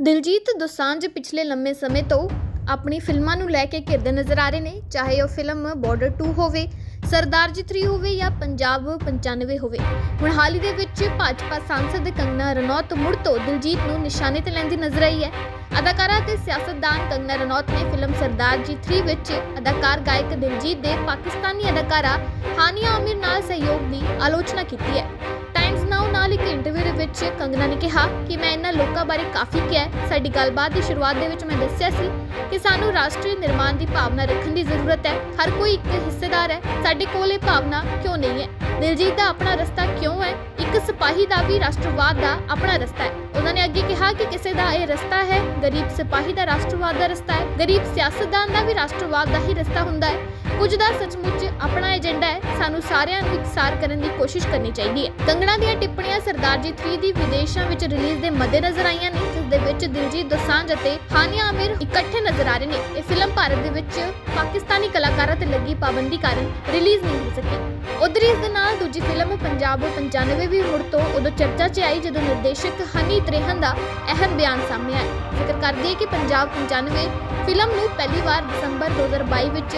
ਦਿਲਜੀਤ ਦੋਸਾਂਝ ਪਿਛਲੇ ਲੰਮੇ ਸਮੇਂ ਤੋਂ ਆਪਣੀ ਫਿਲਮਾਂ ਨੂੰ ਲੈ ਕੇ ਘਿਰਦੇ ਨਜ਼ਰ ਆ ਰਹੇ ਨੇ, ਚਾਹੇ ਉਹ ਫਿਲਮ ਬਾਰਡਰ 2 ਹੋਵੇ, ਸਰਦਾਰ ਜੀ 3 ਹੋਵੇ ਜਾਂ ਪੰਜਾਬ 95 ਹੋਵੇ। ਹੁਣ ਹਾਲ ਹੀ ਦੇ ਵਿੱਚ ਭਾਜਪਾ ਸਾਂਸਦ ਕੰਗਨਾ ਰਣੌਤ ਮੁੜ ਤੋਂ ਦਿਲਜੀਤ ਨੂੰ ਨਿਸ਼ਾਨੇ ਤੇ ਲੈਂਦੀ ਨਜ਼ਰ ਆਈ ਹੈ। ਅਦਾਕਾਰਾ ਤੇ ਸਿਆਸਤਦਾਨ ਕੰਗਨਾ ਰਣੌਤ ਨੇ ਫਿਲਮ ਸਰਦਾਰ ਜੀ 3 ਵਿੱਚ ਅਦਾਕਾਰ ਗਾਇਕ ਦਿਲਜੀਤ ਦੇ ਪਾਕਿਸਤਾਨੀ ਅਦਾਕਾਰਾ ਹਾਨੀਆ ਆਮਿਰ ਨਾਲ ਸਹਿਯੋਗ ਦੀ ਆਲੋਚਨਾ ਕੀਤੀ ਹੈ। ਵਿੱਚ ਕੰਗਨਾ ਨੇ ਕਿਹਾ ਕਿ ਮੈਂ ਇਹਨਾਂ ਲੋਕਾਂ ਬਾਰੇ ਕਾਫੀ ਕਿਹਾ ਹੈ। ਸਾਡੀ ਗੱਲਬਾਤ ਦੀ ਸ਼ੁਰੂਆਤ ਦੇ ਵਿੱਚ ਮੈਂ ਦੱਸਿਆ ਸੀ ਕਿ ਸਾਨੂੰ ਰਾਸ਼ਟਰੀ ਨਿਰਮਾਣ ਦੀ ਭਾਵਨਾ ਰੱਖਣ ਦੀ ਜ਼ਰੂਰਤ ਹੈ ਹਰ ਕੋਈ ਇੱਕ ਹਿੱਸੇਦਾਰ ਹੈ। ਸਾਡੇ ਕੋਲ ਇਹ ਭਾਵਨਾ ਕਿਉਂ ਨਹੀਂ ਹੈ? ਦਿਲਜੀਤ ਦਾ ਆਪਣਾ ਰਸਤਾ ਕਿਉਂ ਹੈ? ਇੱਕ ਸਿਪਾਹੀ ਦਾ ਵੀ ਰਾਸ਼ਟਰਵਾਦ ਦਾ ਆਪਣਾ ਰਸਤਾ ਹੈ। ਉਹਨਾਂ ਨੇ ਅੱਗੇ ਕਿਹਾ ਕਿ ਕਿਸੇ ਦਾ ਇਹ ਰਸਤਾ ਹੈ, ਗਰੀਬ ਸਿਪਾਹੀ ਦਾ ਰਾਸ਼ਟਰਵਾਦ ਦਾ ਰਸਤਾ ਹੈ, ਗਰੀਬ ਸਿਆਸਤਦਾਨ ਦਾ ਵੀ ਰਾਸ਼ਟਰਵਾਦ ਦਾ ਹੀ ਰਸਤਾ ਹੁੰਦਾ ਹੈ। ਕੁਝ ਦਾ ਸੱਚਮੁੱਚ ਆਪਣਾ ਏਜੰਡਾ ਹੈ, ਸਾਨੂੰ ਸਾਰਿਆਂ ਨੂੰ ਇਕਸਾਰ ਕਰਨ ਦੀ ਕੋਸ਼ਿਸ਼ ਕਰਨੀ ਚਾਹੀਦੀ ਹੈ। ਕੰਗਣਾ ਦੀਆਂ ਟਿੱਪਣੀਆਂ ਸਰਦਾਰ ਜੀ 3 ਦੀ ਵਿਦੇਸ਼ਾਂ ਵਿੱਚ ਰਿਲੀਜ਼ ਦੇ ਮੱਦੇਨਜ਼ਰ ਆਈਆਂ ਨੇ ਦੇ ਵਿੱਚ ਦਿਲਜੀਤ ਦੋਸਾਂਝ ਅਤੇ ਹਾਨੀਆ ਆਮਿਰ ਇਕੱਠੇ ਨਜ਼ਰ ਆ ਰਹੇ ਨੇ। ਇਹ ਫਿਲਮ ਭਾਰਤ ਦੇ ਵਿੱਚ ਪਾਕਿਸਤਾਨੀ ਕਲਾਕਾਰਾਂ ਤੇ ਲੱਗੀ ਪਾਬੰਦੀ ਕਾਰਨ ਰਿਲੀਜ਼ ਨਹੀਂ ਹੋ ਸਕੀ। ਉਧਰ ਇਸ ਦੇ ਨਾਲ ਦੂਜੀ ਫਿਲਮ ਪੰਜਾਬ 95 ਵੀ ਮੁੜ ਤੋਂ ਉਦੋਂ ਚਰਚਾ 'ਚ ਆਈ ਜਦੋਂ ਨਿਰਦੇਸ਼ਕ ਹਨੀ ਤ੍ਰੇਹਨ ਦਾ ਅਹਿਮ ਬਿਆਨ ਸਾਹਮਣੇ ਆਇਆ। ਜ਼ਿਕਰ ਕਰਦੀ ਹੈ ਕਿ ਪੰਜਾਬ 95 ਫਿਲਮ ਨੂੰ ਪਹਿਲੀ ਵਾਰ ਦਸੰਬਰ 2022 ਵਿੱਚ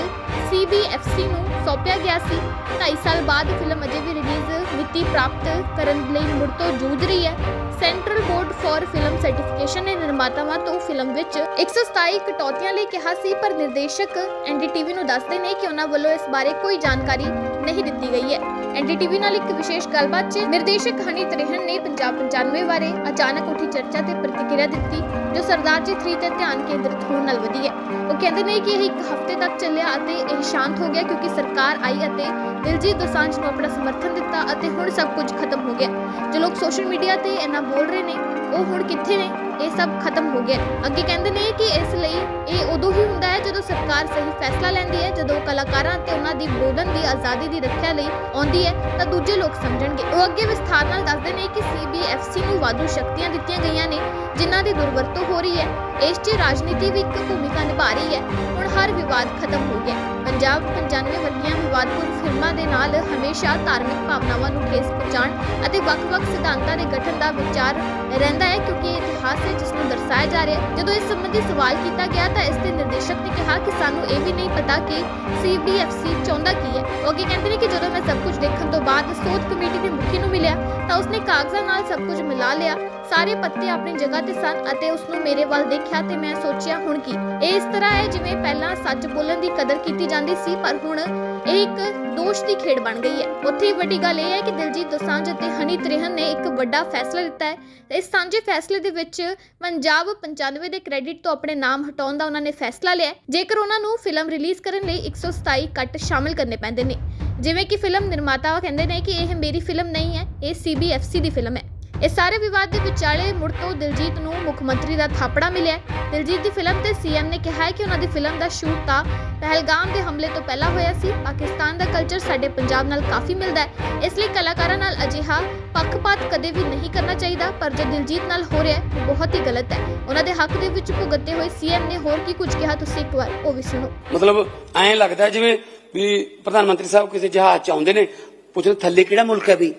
CBFC ਨੂੰ ਸੌਂਪਿਆ ਗਿਆ ਸੀ। 2.5 ਸਾਲ ਬਾਅਦ ਫਿਲਮ ਅਜੇ ਵੀ ਰਿਲੀਜ਼ ਮਿਤੀ ਪ੍ਰਾਪਤ ਕਰਨ ਲਈ ਮੁੜ ਤੋਂ ਜੂਝ ਰਹੀ ਹੈ। Central board for film certification ਨੇ ਨਿਰਮਾਤਾਵਾਂ ਤੋਂ ਫਿਲਮ ਵਿੱਚ 127 ਕਟੌਤੀਆਂ ਲਈ ਕਿਹਾ ਸੀ, ਪਰ ਨਿਰਦੇਸ਼ਕ ਐਨਡੀਟੀਵੀ ਨੂੰ ਦੱਸਦੇ ਨੇ ਕਿ ਉਹਨਾਂ ਵੱਲੋਂ ਇਸ ਬਾਰੇ ਕੋਈ ਜਾਣਕਾਰੀ ਨਹੀਂ ਦਿੱਤੀ ਗਈ ਹੈ। ਐਨਡੀਟੀਵੀ ਨਾਲ ਇੱਕ ਵਿਸ਼ੇਸ਼ ਗੱਲਬਾਤ 'ਚ ਨਿਰਦੇਸ਼ਕ ਹਨੀ ਤ੍ਰਿਹਨ ਨੇ ਪੰਜਾਬ 95 ਬਾਰੇ ਅਚਾਨਕ ਉੱਠੀ ਚਰਚਾ ਤੇ ਪ੍ਰਤੀਕਿਰਿਆ ਦਿੱਤੀ, ਜੋ ਸਰਦਾਰ ਜੀ 3 ਤੇ ਧਿਆਨ ਕੇਂਦਰਿਤ ਹੋਣ ਨਾਲ ਵਧੀ ਹੈ। ਉਹ ਕਹਿੰਦੇ ਨੇ ਕਿ ਇਹ ਇੱਕ ਹਫ਼ਤੇ ਤੱਕ ਚੱਲਿਆ ਅਤੇ ਇਹ ਸ਼ਾਂਤ ਹੋ ਗਿਆ ਕਿਉਂਕਿ ਸਰਕਾਰ ਆਈ ਅਤੇ ਦਿਲਜੀਤ ਦੋਸਾਂਝ ਨੂੰ ਆਪਣਾ ਸਮਰਥਨ ਦਿੱਤਾ ਅਤੇ ਹੁਣ ਸਭ ਕੁਝ ਖਤਮ ਹੋ ਗਿਆ। ਜੋ ਲੋਕ ਸੋਸ਼ਲ ਮੀਡੀਆ ਤੇ ਇਹਨਾਂ ਬੋਲ ਰਹੇ ਨੇ, ਉਹ ਹੁਣ ਕਿੱਥੇ ਨੇ? ਇਹ ਸਭ ਖਤਮ ਹੋ ਗਿਆ। ਅੱਗੇ ਕਹਿੰਦੇ ਨੇ ਕਿ ਇਸ ਲਈ ਇਹ ਉਦੋਂ ਹੀ ਹੁੰਦਾ ਹੈ ਜਦੋਂ ਸਰਕਾਰ ਸਹੀ ਫੈਸਲਾ ਲੈਂਦੀ ਹੈ, ਜਦੋਂ ਕਲਾਕਾਰਾਂ ਤੇ ਉਹਨਾਂ ਦੀ ਬੋਲਣ ਦੀ ਆਜ਼ਾਦੀ ਦੀ ਰੱਖਿਆ ਲਈ ਆਉਂਦੀ ਹੈ, ਤਾਂ ਦੂਜੇ ਲੋਕ ਸਮਝਣਗੇ। ਉਹ ਅੱਗੇ ਵਿਸਥਾਰ ਨਾਲ ਦੱਸਦੇ ਨੇ ਕਿ CBFC ਨੂੰ ਵਾਧੂ ਸ਼ਕਤੀਆਂ ਦਿੱਤੀਆਂ ਗਈਆਂ ਨੇ, ਜਿਨ੍ਹਾਂ ਦੀ ਦੁਰਵਰਤੋਂ ਹੋ ਰਹੀ ਹੈ। ਇਸ 'ਚ ਰਾਜਨੀਤੀ ਵੀ ਇੱਕ ਭੂਮਿਕਾ ਨਿਭਾ ਰਹੀ ਹੈ। ਹੁਣ ਹਰ ਵਿਵਾਦ ਖਤਮ ਹੋ ਗਿਆ। ਪੰਜਾਬ 95 ਵਰਗੀਆਂ ਵਿਵਾਦਪੂਰਨ ਫਿਲਮਾਂ ਦੇ ਨਾਲ ਹਮੇਸ਼ਾ ਧਾਰਮਿਕ ਭਾਵਨਾਵਾਂ ਨੂੰ ਠੇਸ ਪਹੁੰਚਾਉਣ ਅਤੇ ਵੱਖ-ਵੱਖ ਸਿਧਾਂਤਾਂ ਦੇ ਗਠਨ ਦਾ ਵਿਚਾਰ ਰਹਿੰਦਾ ਹੈ ਕਿਉਂਕਿ ਇਹ ਇਤਿਹਾਸ ਹੈ ਜਿਸ ਨੂੰ ਦਰਸਾਇਆ ਜਾ ਰਿਹਾ ਹੈ। ਜਦੋਂ ਇਸ ਸੰਬੰਧੀ ਸਵਾਲ ਕੀਤਾ ਗਿਆ ਤਾਂ ਇਸ ਦੇ ਨਿਰਦੇਸ਼ਕ ਨੇ ਕਿਹਾ ਕਿ ਸਾਨੂੰ ਇਹ ਵੀ ਨਹੀਂ ਪਤਾ ਕਿ CBFC ਚਾਹੁੰਦਾ ਕੀ ਹੈ। ਉਹ ਅੱਗੇ ਕਹਿੰਦੇ ਨੇ ਕਿ ਜਦੋਂ ਮੈਂ ਸਭ ਕੁਝ ਦੇਖਣ ਤੋਂ ਬਾਅਦ ਸੋਧ ਕਮੇਟੀ ਦੇ ਮੁਖੀ ਨੂੰ ਮਿਲਿਆ ਤਾਂ ਉਸਨੇ ਕਾਗਜ਼ਾਂ ਨਾਲ ਸਭ ਕੁਝ ਮਿਲਾ ਲਿਆ। ਸਾਰੇ ਪੱਤੇ ਆਪਣੀ ਜਗ੍ਹਾ ਤੇ ਸਨ ਅਤੇ ਉਸ ਨੂੰ ਮੇਰੇ ਵੱਲ ਦੇਖਿਆ ਤੇ ਮੈਂ ਸੋਚਿਆ, ਹੁਣ ਕੀ? ਇਹ ਇਸ ਤਰ੍ਹਾਂ ਹੈ ਜਿਵੇਂ ਪਹਿਲਾਂ ਸੱਚ ਬੋਲਣ ਦੀ ਕਦਰ ਕੀਤੀ ਜਾਂਦੀ ਸੀ, ਪਰ ਹੁਣ ਇਹ ਇੱਕ ਦੋਸ਼ ਦੀ ਖੇਡ ਬਣ ਗਈ ਹੈ। ਉੱਥੇ ਵੱਡੀ ਗੱਲ ਇਹ ਹੈ ਕਿ ਦਿਲਜੀਤ ਦੋਸਾਂਝ ਅਤੇ ਹਨੀ ਤ੍ਰਿਹਨ ਨੇ ਇੱਕ ਵੱਡਾ ਫੈਸਲਾ ਦਿੱਤਾ ਹੈ। ਇਸ ਸਾਂਝੇ ਫੈਸਲੇ ਦੇ ਵਿੱਚ ਪੰਜਾਬ 95 ਦੇ ਕ੍ਰੈਡਿਟ ਤੋਂ ਆਪਣੇ ਨਾਮ ਹਟਾਉਣ ਦਾ ਉਹਨਾਂ ਨੇ ਫੈਸਲਾ ਲਿਆ ਜੇਕਰ ਉਹਨਾਂ ਨੂੰ ਫਿਲਮ ਰਿਲੀਜ਼ ਕਰਨ ਲਈ 127 ਕੱਟ ਸ਼ਾਮਿਲ ਕਰਨੇ ਪੈਂਦੇ ਨੇ। ਜਿਵੇਂ ਕਿ ਫਿਲਮ ਨਿਰਮਾਤਾ ਕਹਿੰਦੇ ਨੇ ਕਿ ਇਹ ਮੇਰੀ ਫਿਲਮ ਨਹੀਂ ਹੈ, ਇਹ CBFC ਦੀ ਫਿਲਮ ਹੈ। ਇਸ ਸਾਰੇ ਵਿਵਾਦ ਦੇ ਵਿਚਾਲੇ ਮੁੜ ਤੋਂ ਦਿਲਜੀਤ ਨੂੰ ਮੁੱਖ ਮੰਤਰੀ ਦਾ ਥਾਪੜਾ ਮਿਲਿਆ ਦਿਲਜੀਤ ਦੀ ਫਿਲਮ ਤੇ ਸੀਐਮ ਨੇ ਕਿਹਾ ਹੈ ਕਿ ਉਹਨਾਂ ਦੀ ਫਿਲਮ ਦਾ ਸ਼ੂਟ ਤਾਂ ਪਹਿਲਗਾਮ ਦੇ ਹਮਲੇ ਤੋਂ ਪਹਿਲਾਂ ਹੋਇਆ ਸੀ। ਪਾਕਿਸਤਾਨ ਦਾ ਕਲਚਰ ਸਾਡੇ ਪੰਜਾਬ ਨਾਲ ਕਾਫੀ ਮਿਲਦਾ ਹੈ। ਇਸ ਲਈ ਕਲਾਕਾਰਾਂ ਨਾਲ ਅਜਿਹਾ ਪੱਖਪਾਤ ਕਦੇ ਵੀ ਨਹੀਂ ਕਰਨਾ ਚਾਹੀਦਾ, ਪਰ ਜੋ ਦਿਲਜੀਤ ਨਾਲ ਹੋ ਰਿਹਾ ਹੈ, ਉਹ ਬਹੁਤ ਹੀ ਗਲਤ ਹੈ। ਉਹਨਾਂ ਦੇ ਹੱਕ ਦੇ ਵਿੱਚ ਭੁਗਤਦੇ ਹੋਏ ਸੀਐਮ ਨੇ ਹੋਰ ਕੀ ਕੁਝ ਕਿਹਾ, ਤੁਸੀਂ ਇੱਕ ਵਾਰ ਉਹ ਵੀ ਸੁਣੋ। ਮਤਲਬ ਐਂ ਲੱਗਦਾ ਜਿਵੇਂ ਵੀ ਪ੍ਰਧਾਨ ਮੰਤਰੀ ਸਾਹਿਬ ਕਿਸੇ ਜਹਾਜ਼ ਚ ਆਉਂਦੇ ਨੇ, ਪੁੱਛਦੇ ਥੱਲੇ ਕਿਹੜਾ ਮੁਲਕ ਹੈ ਵੀ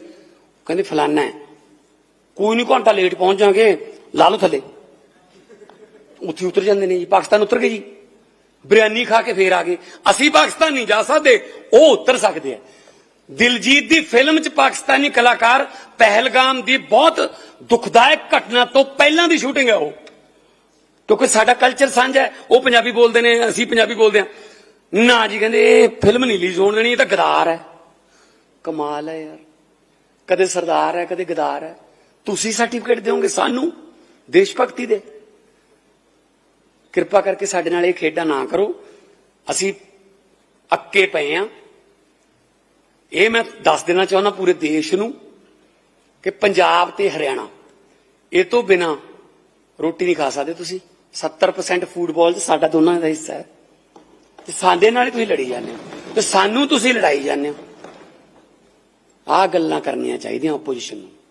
ਕਹਿੰਦੇ, ਫਲਾਨਾ ਹੈ। ਕੋਈ ਨਹੀਂ ਘੰਟਾ ਲੇਟ ਪਹੁੰਚ ਜਾਗੇ ਲਾ ਲਓ ਥੱਲੇ। ਉੱਥੇ ਉਤਰ ਜਾਂਦੇ ਨੇ ਜੀ, ਪਾਕਿਸਤਾਨ ਉਤਰ ਗਏ ਜੀ। ਬਿਰਿਆਨੀ ਖਾ ਕੇ ਫੇਰ ਆ ਗਏ। ਅਸੀਂ ਪਾਕਿਸਤਾਨ ਨਹੀਂ ਜਾ ਸਕਦੇ, ਉਹ ਉਤਰ ਸਕਦੇ ਆ। ਦਿਲਜੀਤ ਦੀ ਫਿਲਮ 'ਚ ਪਾਕਿਸਤਾਨੀ ਕਲਾਕਾਰ ਪਹਿਲਗਾਮ ਦੀ ਬਹੁਤ ਦੁਖਦਾਇਕ ਘਟਨਾ ਤੋਂ ਪਹਿਲਾਂ ਦੀ ਸ਼ੂਟਿੰਗ ਹੈ ਉਹ। ਕਿਉਂਕਿ ਸਾਡਾ ਕਲਚਰ ਸਾਂਝਾ ਹੈ, ਉਹ ਪੰਜਾਬੀ ਬੋਲਦੇ ਨੇ, ਅਸੀਂ ਪੰਜਾਬੀ ਬੋਲਦੇ ਹਾਂ। ਨਾ ਜੀ, ਕਹਿੰਦੇ ਇਹ ਫਿਲਮ ਨਹੀਂ ਰਿਲੀਜ਼ ਹੋਣ ਦੇਣੀ, ਇਹ ਤਾਂ ਗਦਾਰ ਹੈ। ਕਮਾਲ ਹੈ ਯਾਰ। ਕਦੇ ਸਰਦਾਰ ਹੈ, ਕਦੇ ਗਦਾਰ ਹੈ। ਤੁਸੀਂ ਸਰਟੀਫਿਕੇਟ ਦਿਓਗੇ ਸਾਨੂੰ? ਦੇਸ਼ ਭਗਤੀ ਦੇ। ਕਿਰਪਾ ਕਰਕੇ ਸਾਡੇ ਨਾਲ ਇਹ ਖੇਡਾਂ ਨਾ ਕਰੋ। ਅਸੀਂ ਅੱਕੇ ਪਏ ਆ। ਇਹ ਮੈਂ ਦੱਸ ਦੇਣਾ ਚਾਹੁੰਦਾ ਪੂਰੇ ਦੇਸ਼ ਨੂੰ ਕਿ ਪੰਜਾਬ ਤੇ ਹਰਿਆਣਾ, ਇਹ ਤੋਂ ਬਿਨਾ ਰੋਟੀ ਨਹੀਂ ਖਾ ਸਕਦੇ ਤੁਸੀਂ। 70% ਫੂਟਬਾਲ 'ਚ ਸਾਡਾ ਦੋਨਾਂ ਦਾ ਹਿੱਸਾ ਹੈ। ਤੇ ਸਾਡੇ ਨਾਲ ਤੁਸੀਂ ਲੜੀ ਜਾਂਦੇ ਹੋ। ਤੇ ਸਾਨੂੰ ਤੁਸੀਂ ਲੜਾਈ ਜਾਂਦੇ ਹੋ। ਆਹ ਗੱਲਾਂ ਕਰਨੀਆਂ ਚਾਹੀਦੀਆਂ ਆਪੋਜੀਸ਼ਨ ਨੂੰ।